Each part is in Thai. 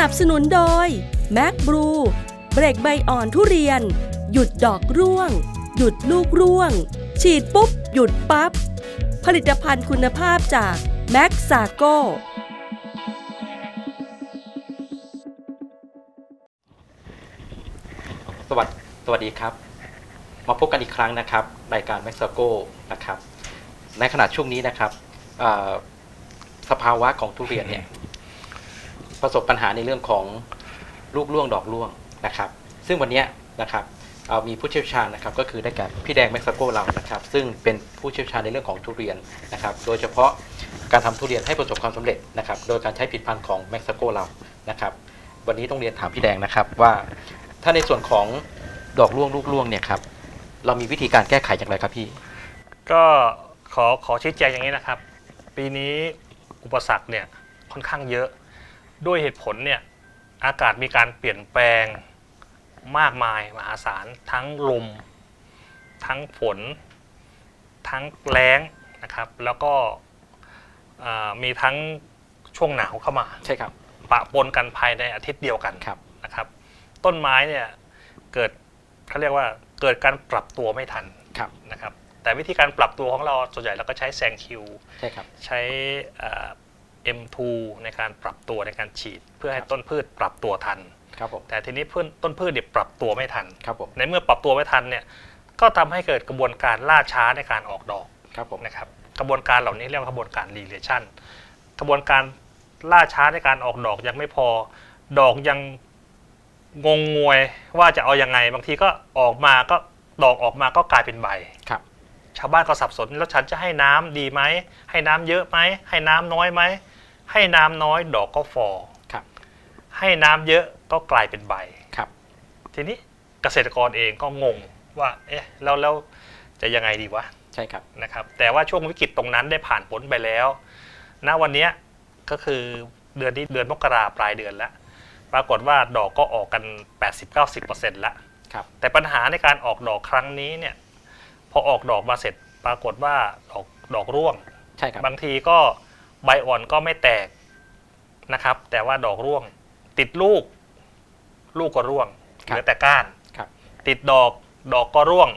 นับสนุนโดยแม c บลูเบรกใบอ่อนทุเรียน หยุดดอกร่วง หยุดลูกร่วง ฉีดปุ๊บ หยุดปับ๊บ ผลิตภัณฑ์คุณภาพจากแม็กซาโกสวัสดีสวัสดีครับ มาพบกันอีกครั้งนะครับรายการ m ม็กซ g o นะครับ ในขณะช่วงนี้นะครับเอ่อสภาวะของทุเรียนเนี่ย ประสบปัญหาในเรื่องของลูกร่วงดอกร่วงนะครับ ซึ่งวันนี้นะครับเอ่อมีผู้เชี่ยวชาญนะครับก็คือได้แก่พี่แดง m ม็กซ g o เรานะครับ ซึ่งเป็นผู้เชี่ยวชาญในเรื่องของทุเรียนนะครับ โดยเฉพาะการทำทุเรียนให้ประสบความสำเร็จนะครับ โดยการใช้ผลิดพันธุ์ของ m ม็กซ g o เรานะครับ วันนี้ต้องเรียนถามพี่แดงนะครับว่าถ้าในส่วนของดอกร่วงลูกร่วงเนี่ยครับเรามีวิธีการแก้ไขอย่างไรครับพี่ ก็ขอขอชี้แจงอย่างนี้นะครับ ปีนี้อุปสรรคเนี่ยค่อนข้างเยอะ ด้วยเหตุผลเนี่ยอากาศมีการเปลี่ยนแปลงมากมายมหาศาลทั้งลม ทั้งฝน ทั้งแล้งนะครับ แล้วก็อ่ามีทั้งช่วงหนาวเข้ามาใช่ครับปะปนกันภายในอาทิตย์เดียวกันครับนะครับ ต้นไม้เนี่ยเกิดเขาเรียกว่าเกิดการปรับตัวไม่ทันครับนะครับ แต่วิธีการปรับตัวของเราส่วนใหญ่เราก็ใช้แซงคิวใช่ครับใช้เอ่อ M2 ในการปรับตัวในการฉีด เพื่อให้ครับต้นพืชปรับตัวทัน ครับผม แต่ทีนี้พืชต้นพืชเนี่ยปรับตัวไม่ทัน ครับผม ในเมื่อปรับตัวไม่ทันเนี่ยก็ทำให้เกิดกระบวนการล่าช้าในการออกดอก ครับผม นะครับ กระบวนการเหล่านี้เรียกว่ากระบวนการ relation กระบวนการล่าช้าในการออกดอกยังไม่พอ ดอกยังงงงวยว่าจะเอายังไง บางทีก็ออกมาก็ดอกออกมาก็กลายเป็นใบ ครับ ชาวบ้านก็สับสนแล้วฉันจะให้น้ำดีไหม ให้น้ำเยอะไหม ให้น้ำน้อยไหม ให้น้ำน้อยดอกก็ฟอครับ ให้น้ำเยอะก็กลายเป็นใบ ครับ ทีนี้เกษตรกรเองก็งงว่า เอ๊ะแล้วแล้วจะยังไงดีวะใช่ครับ นะครับ แต่ว่าช่วงวิกฤตตรงนั้นได้ผ่านพ้นไปแล้ว ณ วันเนี้ยก็คือเดือนที่เดือนมกราปลายเดือนแล้ว ปรากฏว่าดอกก็ออกกัน 80-90%แล้ว ครับ แต่ปัญหาในการออกดอกครั้งนี้เนี่ย พอออกดอกมาเสร็จปรากฏว่าดอกดอกร่วง ใช่ครับ บางทีก็ ใบอ่อนก็ไม่แตกนะครับ แต่ว่าดอกร่วง ติดลูก ลูกก็ร่วง เหลือแต่ก้านครับ ติดดอกดอกก็ร่วง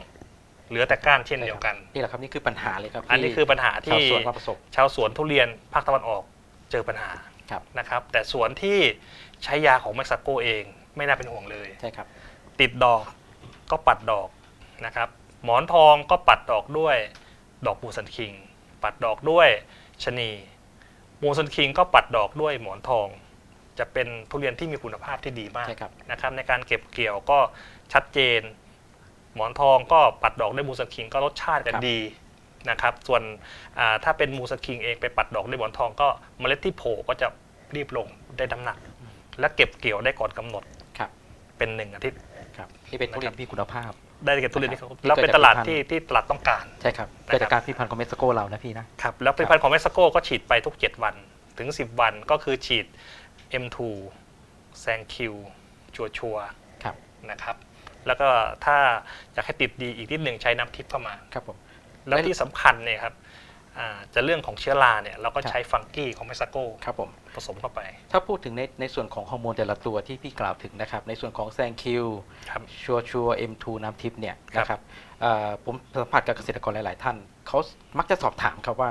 เหลือแต่ก้านเช่นเดียวกัน นี่แหละครับนี่คือปัญหาเลยครับอันนี้ที่คือปัญหาชาวที่สวนมาประสบชาวสวนทุเรียนภาคตะวันออกเจอปัญหาครับนะครับ แต่สวนที่ใช้ยาของเม็กซิโกเองไม่น่าเป็นห่วงเลยใช่ครับ ติดดอกก็ปัดดอกนะครับ หมอนทองก็ปัดดอกด้วย ดอกมูสันคิง ปัดดอกด้วยชะนี มูสันคิงก็ปัดดอกด้วยหมอนทอง จะเป็นทุเรียนที่มีคุณภาพที่ดีมากใช่ครับ นะครับ ในการเก็บเกี่ยวก็ชัดเจน หมอนทองก็ปัดดอกด้วยมูสันคิงก็รสชาติกันดีนะครับ ส่วนอ่าถ้าเป็นมูสันคิงเองไปปัดดอกด้วยหมอนทองก็เมล็ดที่โผล่ก็จะรีบลงได้น้ำหนัก และเก็บเกี่ยวได้ก่อนกำหนดครับเป็นหนึ่งอาทิตย์ ครับนี่เป็นทุเรียนที่คุณภาพ ได้เก็บทุเรียนที่เขาที่แล้วเป็นเกิดจากตลาดผลิตภัณฑ์ที่ที่ตลาดต้องการใช่ครับนะครับเกิดจากการพิพันธ์ของเม็กซิโกเรานะพี่นะครับแล้วผลิตภัณฑ์ของเม็กซิโกก็ฉีดไปทุก 7 วันถึง 10 วันก็คือฉีด M2 แซงคิวชัวชัวร์ครับๆนะครับแล้วก็ถ้าอยากให้ติดดีอีกนิดหนึ่งใช้น้ำทิพย์เข้ามาครับผมแล้วที่สำคัญเนี่ยครับอ่า จะเรื่องของเชื้อราเนี่ยเราก็ครับใช้ฟังกี้ของเม็กซิโกครับผมผสมเข้าไป ถ้าพูดถึงในในส่วนของฮอร์โมนแต่ละตัวที่พี่กล่าวถึงนะครับ ในส่วนของแซงคิวครับชัวชัวเอ็มทูน้ำทิพย์เนี่ยครับนะครับเอ่อผมสัมผัสกับเกษตรกรหลาย ๆ ท่านเขามักจะสอบถามครับว่า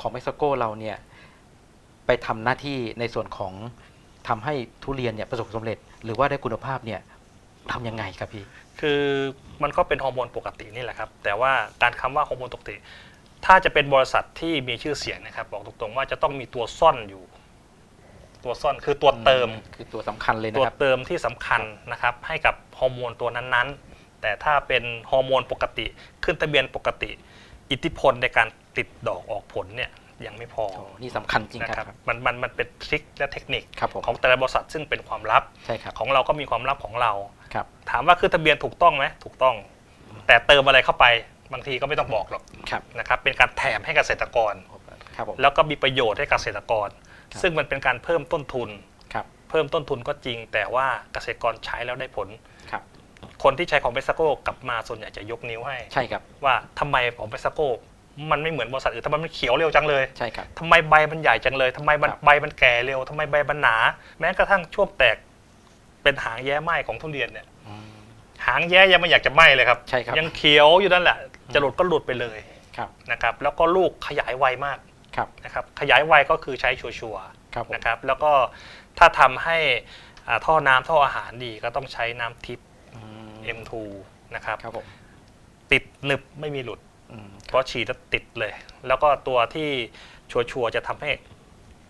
ของเม็กซิโกเราเนี่ยไปทำหน้าที่ในส่วนของทำให้ทุเรียนเนี่ยประสบความสำเร็จ หรือว่าได้คุณภาพเนี่ยทำยังไงครับพี่ คือมันก็เป็นฮอร์โมนปกตินี่แหละครับ แต่ว่าการคำว่าฮอร์โมนปกติ ถ้าจะเป็นบริษัทที่มีชื่อเสียงนะครับบอกตรงๆว่าจะต้องมีตัวซ่อนอยู่ ตัวซ่อนคือตัวเติมคือตัวสำคัญเลยนะตัวครับ เติมที่สำคัญนะครับ ให้กับฮอร์โมนตัวนั้นๆ แต่ถ้าเป็นฮอร์โมนปกติ ขึ้นทะเบียนปกติ อิทธิพลในการติดดอกออกผลเนี่ยยังไม่พอโอ้นี่สำคัญจริงนะคครัรับบมันมันมันเป็นทริคและเทคนิคครับผม ของแต่ละบริษัทซึ่งเป็นความลับ ใช่ครับ ของเราก็มีความลับของเรา ครับ ถามว่าขึ้นทะเบียนถูกต้องไหมถูกต้อง แต่เติมอะไรเข้าไป บางทีก็ไม่ต้องบอกหรอกครับนะครับเป็นการแถมให้เกษตรกร ครับผมแล้วก็มีประโยชน์ให้เกษตรกรครับซึ่งมันเป็นการเพิ่มต้นทุน ครับเพิ่มต้นทุนก็จริง แต่ว่าเกษตรกรใช้แล้วได้ผล ครับ คนที่ใช้ของเบสโก้กลับมาส่วนใหญ่จะยกนิ้วให้ ใช่ครับว่าทำไมของเบสโก้มันไม่เหมือนบริษัทอื่นทำไมมันเขียวเร็วจังเลยใช่ครับ ทำไมใบมันใหญ่จังเลยทำไมมันครับ ใบมันแก่เร็วทำไมใบมันหนา แม้กระทั่งช่วงแตกเป็นหางแย้ไหมของทุเรียนเนี่ย อืม หางแย้ยังไม่อยากจะไหมเลยครับ ใช่ครับยังเขียวอยู่นั่นแหละ จะหลุดก็หลุดไปเลยครับนะครับแล้วก็ลูกขยายไวมากครับนะครับขยายไวก็คือใช้ชัวร์ครับผมๆนะครับแล้วก็ถ้าทำให้อ่าท่อน้ำท่ออาหารดีก็ต้องใช้น้ำทิพย์อืม M2 นะครับครับผมติดหนึบไม่มีหลุดอืมเพราะฉีดแล้วติดเลย แล้วก็ตัวที่ชัวร์ๆจะทำให้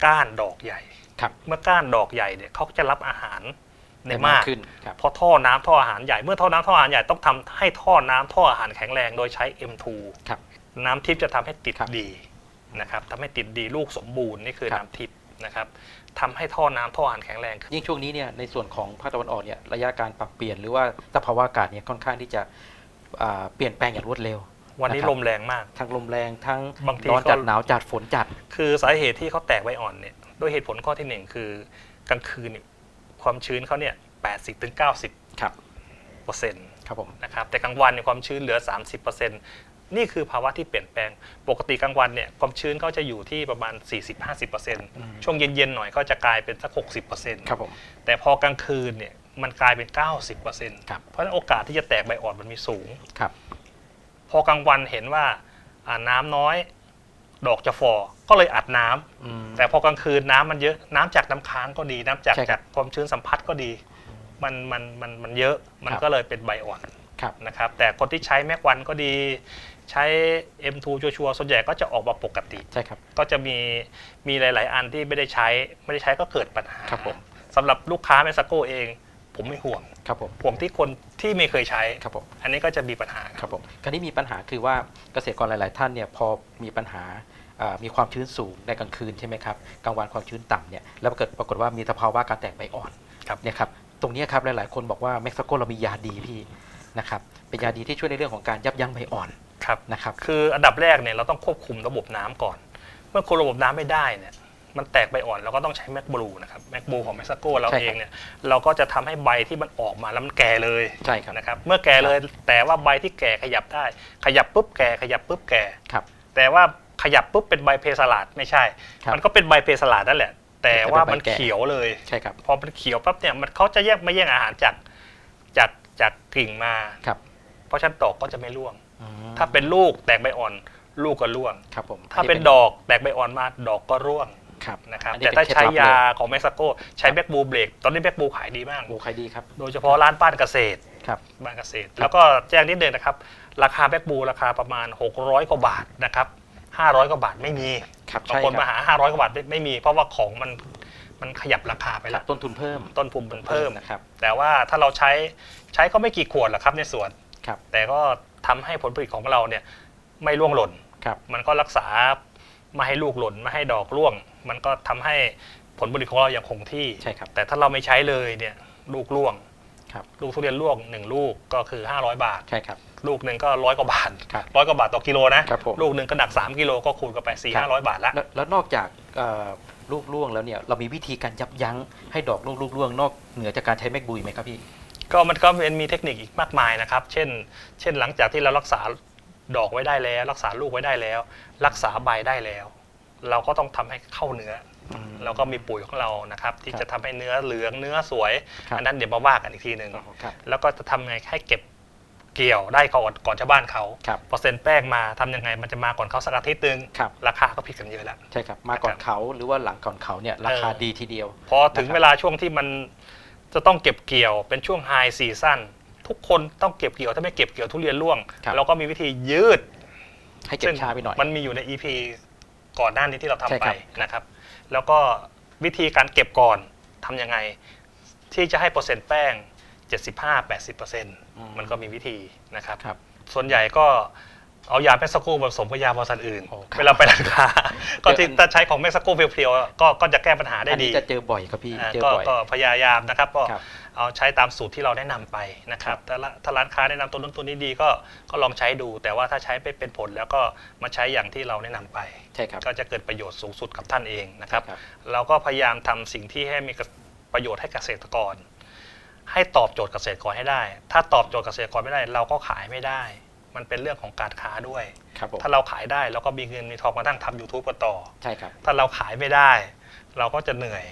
ก้านดอกใหญ่ครับเมื่อก้านดอกใหญ่เนี่ยเขาจะรับอาหาร ได้ได้มากขึ้นครับเพราะท่อน้ำท่ออาหารใหญ่เมื่อท่อน้ำท่ออาหารใหญ่ต้องทำให้ท่อน้ำท่ออาหารแข็งแรงโดยใช้ M2 ครับน้ำทิพย์จะทำให้ติดครับดีนะครับทำให้ติดดีลูกสมบูรณ์นี่คือครับน้ำทิพย์นะครับทำให้ท่อน้ำท่ออาหารแข็งแรงขึ้นยิ่งช่วงนี้เนี่ยในส่วนของภาคตะวันออกเนี่ยระยะการปรับเปลี่ยนหรือว่าสภาวะอากาศเนี่ยค่อนข้างที่จะอ่าเปลี่ยนแปลงอย่างรวดเร็ววันนี้นะครับลมแรงมาก ทั้งลมแรงทั้งบางทีร้อนจัดก็หนาวจัดฝนจัด คือสาเหตุที่เขาแตกใบอ่อนเนี่ยด้วยเหตุผลข้อที่หนึ่งคือกลางคืนเนี่ย ความชื้นเขาเนี่ย80ถึง90ครับเปอร์เซ็นต์ครับผมนะครับแต่กลางวันเนี่ยความชื้นเหลือ 30%นี่คือภาวะที่เปลี่ยนแปลง ปกติกลางวันเนี่ยความชื้นก็จะอยู่ที่ประมาณ 40-50%ช่วงเย็นๆหน่อยก็จะกลายเป็นสัก 60%ครับผมแต่พอกลางคืนเนี่ยมันกลายเป็น 90%ครับเพราะฉะนั้นโอกาสที่จะแตกใบอ่อนมันมีสูงครับพอกลางวันเห็นว่าอ่าน้ำน้อย ดอกจะฟอก็เลยอัดน้ำอืมแต่พอกลางคืนน้ำมันเยอะน้ำจากน้ำค้างก็ดี น้ำจากใช่ครับจากความชื้นสัมผัสก็ดี มันมันมันมันเยอะมันครับก็เลยเป็นใบอ่อนครับนะครับ แต่คนที่ใช้แม็กวันก็ดี ใช้ M2 ชัวร์ๆส่วนใหญ่ก็จะออกมาปกติใช่ครับก็จะมีมีหลาย ๆ อันที่ไม่ได้ใช้ไม่ได้ใช้ก็เกิดปัญหาครับผมสำหรับลูกค้าเมสโกเอง ผมไม่ห่วง ครับผมห่วงที่คนที่ไม่เคยใช้ ครับผมอันนี้ก็จะมีปัญหาครับผมคราวนี้มีปัญหาคือว่าเกษตรกรหลาย ๆ ท่านเนี่ยพอมีปัญหาอ่ามีความชื้นสูงในกลางคืนใช่ไหมครับกลางวันความชื้นต่ำเนี่ยแล้วเกิดปรากฏว่ามีสภาวะการแตกใบอ่อนครับเนี่ยครับตรงเนี้ยครับหลาย ๆ คนบอกว่าเม็กซิโกเรามียาดีพี่นะครับเป็นยาดีที่ช่วยในเรื่องของการยับยั้งใบอ่อนครับนะครับคืออันดับแรกเนี่ยเราต้องควบคุมระบบน้ำก่อน เมื่อควบคุมระบบน้ำไม่ได้เนี่ย มันแตกใบอ่อนเราก็ต้องใช้แมกบลูนะครับแมกบลูของเม็กซิโกเราใช่ครับเองเนี่ยเราก็จะทำให้ใบที่มันออกมาแล้วมันแก่เลยใช่ครับ นะครับเมื่อแก่เลยแต่ว่าใบที่แก่ขยับได้ ขยับปุ๊บแก่ขยับปุ๊บแก่ ครับ แต่ว่าขยับปุ๊บเป็นใบเพสลาดไม่ใช่ ครับมันก็เป็นใบเพสลาดนั่นแหละ แต่ว่ามันแต่เป็นใบแก่ เขียวเลย ใช่ครับพอมันเขียวปั๊บเนี่ยมันเขาจะแยกไม่แย่งอาหารจากจากจากกิ่งมา ครับเพราะฉะนั้นดอกก็จะไม่ร่วง อืมถ้าเป็นลูกแตกใบอ่อนลูกก็ร่วง ครับผมถ้าเป็นดอกแตกใบอ่อนมาดอกก็ร่วง ครับนะครับอันนี้แต่ถ้าเป็นใช้เคล็ดลับยาเลยของเม็กซิโกใช้แบคบูเบรกตอนนี้แบคบูขายดีมากโอ้ใครดีครับโดยเฉพาะร้านบ้านเกษตรครับบ้านเกษตร แล้วก็แจ้งนิดนึงนะครับ ราคาแบ็กบูราคาประมาณ 600 กว่าบาทนะครับ500 กว่าบาทไม่มีครับบางใช่คนคมารับหา 500 กว่าบาทไม่ไม่มี เพราะว่าของมันมันขยับราคาไปครัแล้บวต้นทุนเพิ่ม ต้นทุนมันเพิ่มนะครับแต่ว่าถ้าเราใช้ใช้ก็ไม่กี่ขวดหรอกครับในสวนครับแต่ก็ทำให้ผลผลิตของเราเนี่ยไม่ร่วงหล่นครับมันก็รักษาไม่ให้ลูกหล่นไม่ให้ดอกร่วง มันก็ทำให้ผลผลิตของเรายังคงที่ใช่ครับแต่ถ้าเราไม่ใช้เลยเนี่ยลูกร่วงครับลูกทุเรียนร่วงหนึ่งลูกก็คือ 500 บาทใช่ครับลูกหนึ่งก็ร้อยกว่าบาทครับร้อยกว่าบาทต่อกิโลนะครับผมลูกหนึ่งก็หนัก 3 กิโลก็คูณกันไป4ครับ500บาทละแล้วแล้วนอกจากเอ่อลูกล่วงแล้วเนี่ยเรามีวิธีการยับยั้งให้ดอกลูกลูกล่วงนอกเหนือจากการใช้แมกบุยไหมครับพี่ก็มันก็เป็นมีเทคนิคอีกมากมายนะครับ เช่น เช่นหลังจากที่เรารักษาดอกไว้ได้แล้ว รักษาลูกไว้ได้แล้ว รักษาใบได้แล้ว เราก็ต้องทำให้เข้าเนื้ออมเราก็มีปุ๋ยของเรานะครับ ที่ครับจะทำให้เนื้อเหลืองเนื้อสวยครับอันนั้นเดี๋ยวมาว่ากันอีกทีหนึ่งอ๋อครับแล้วก็จะทำไงให้เก็บเกี่ยวได้ก่อนก่อนชาวบ้านเขาครับพอเซ็นแป้งมาทำยังไงมันจะมาก่อนเขาสักอาทิตย์หนึงครับราคาก็ผิดกันเยอะแล้วใช่ครับมาก่อนเขาหรือว่าหลังก่อนเขาเนี่ยราคาเออดีทีเดียว พอถึงนะครับเวลาช่วงที่มันจะต้องเก็บเกี่ยวเป็นช่วงไฮซีซั่นทุกคนต้องเก็บเกี่ยวถ้าไม่เก็บเกี่ยวทุเรียนร่วงครับเราก็มีวิธียืดให้เก็บช้าไปหน่อย มันมีอยู่ใน EP ก่อนหน้านี้ที่เราทำใช่ไปครับ นะครับ แล้วก็วิธีการเก็บก่อนทำยังไง ที่จะให้เปอร์เซ็นต์แป้ง 75-80%มันก็มีวิธีนะครับ ครับ ส่วนใหญ่ก็ เอายาเม็กซิโกผสมกับยาบริษัทอื่น โอ้ครับ เวลาไปร้านค้า ก็ที่เดี๋ยวถ้าใช้ของเม็กซิโกเพียวๆก็ก็จะแก้ปัญหาได้อันดีนี้จะเจอบ่อยครับพี่อ่าเจอก็บ่อย ก็พยายามนะครับก็ครับ เอาใช้ตามสูตรที่เราแนะนำไปนะครับถ้าละถ้าร้านค้าแนะนำตัวนู้นตัวนี้ดีก็ก็ลองใช้ดู แต่ว่าถ้าใช้ไม่เป็นผลแล้วก็มาใช้อย่างที่เราแนะนำไป ใช่ครับ ก็จะเกิดประโยชน์สูงสุดกับท่านเองนะครับใช่ครับ เราก็พยายามทำสิ่งที่ให้มีประโยชน์ให้เกษตรกร ให้ตอบโจทย์เกษตรกรให้ได้ ถ้าตอบโจทย์เกษตรกรไม่ได้ เราก็ขายไม่ได้ มันเป็นเรื่องของการค้าด้วย ครับผมถ้าเราขายได้เราก็มีเงินมีทองมาตั้งทำ YouTube กันต่อ ใช่ครับ ถ้าเราขายไม่ได้ เราก็จะเหนื่อย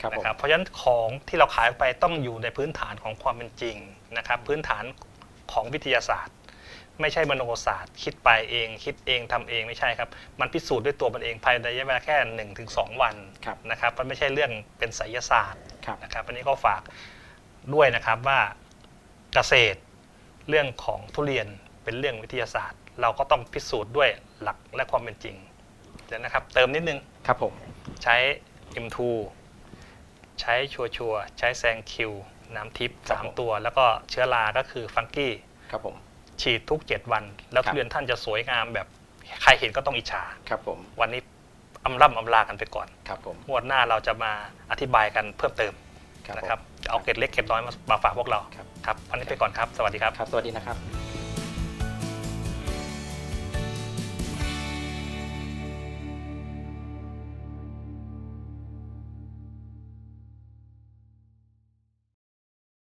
ครับนะผมครับเพราะฉะนั้นของที่เราขายไปต้องอยู่ในพื้นฐานของความเป็นจริงนะครับพื้นฐานของวิทยาศาสตร์ ไม่ใช่มโนศาสตร์ คิดไปเอง คิดเองทำเองไม่ใช่ครับ มันพิสูจน์ด้วยตัวมันเองภายในระยะเวลาแค่1นถึงสวันครับ นะครับมันไม่ใช่เรื่องเป็นไสยศาสตร์ ครับ นะครับอันนี้ก็ฝากด้วยนะครับว่าเกษตรเรื่องของทุเรียน เป็นเรื่องวิทยาศาสตร์ เราก็ต้องพิสูจน์ด้วยหลักและความเป็นจริงเดี๋ยวนะครับ เติมนิดนึงครับผมใช้ M2 ใช้ชัวชัวร์ๆใช้แซงคิวน้ำทิพย์สามตัว แล้วก็เชื้อราก็คือฟังกี้ครับผมฉีดทุก 7 วัน แล้วครับทุเรียนท่านจะสวยงามแบบใครเห็นก็ต้องอิจฉาครับผมวันนี้อำล่ำอำลากันไปก่อนครับผมงวดหน้าเราจะมาอธิบายกันเพิ่มเติมครับนะผมครับจะเอาเกร็ดเล็กเกร็ดน้อยมามาฝากพวกเราครับครับวันนี้ไปก่อนครับ สวัสดีครับครับ สวัสดีนะครับ